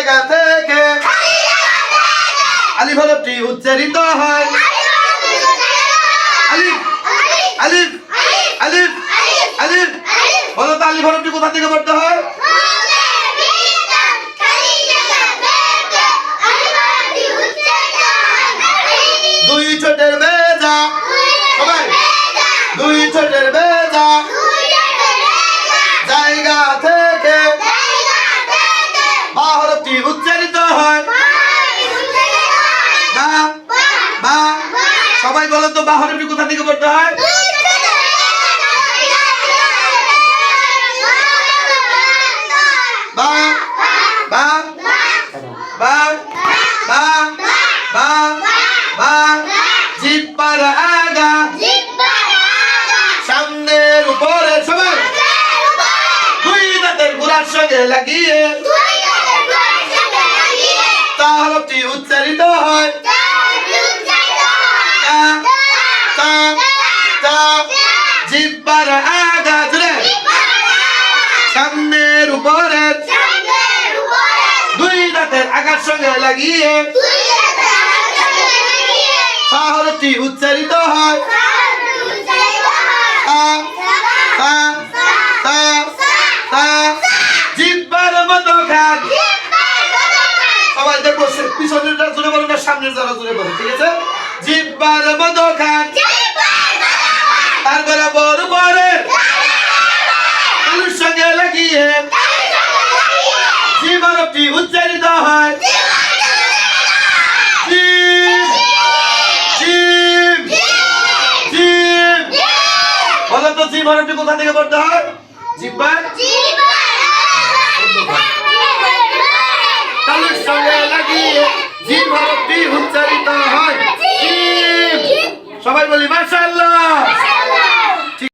জায়গা থেকে। আলিফ হরফটি উচ্চারিত হয়। বলো তো কোথা থেকে হয়? দুই ছোটের বেজা দুই ছোটের হরফটি উচ্চারিত হয়। বা বা, সবাই বলো তো, বা হরফটি কোথা থেকে পড়তে হয়? বা বা বা বা বা বা জিব্বার আগা। সামনের উপরে সবাই। দুই দাঁতের গোড়ার সঙ্গে লাগিয়ে। তা হরফটি উচ্চারিত হয় জিব্বার আগা জুড়ে সামনের উপরে দুই দাঁতের আগার সঙ্গে লাগিয়ে তা হরফটি উচ্চারিত হয় জিব্বার মতো খান সবাই দেখো সে- পিছনের যারা জুড়ে বলো না, সামনের যারা জুড়ে বলো, ঠিক আছে? জিব্বার মতো খান তার বরাবর পরে আলুর সঙ্গে লাগিয়ে। জিবারটি উচ্চারিত হয়। বলো কোথা থেকে পড়তে হয়? জিব্বার? যেভাবে উচ্চারিত হয়।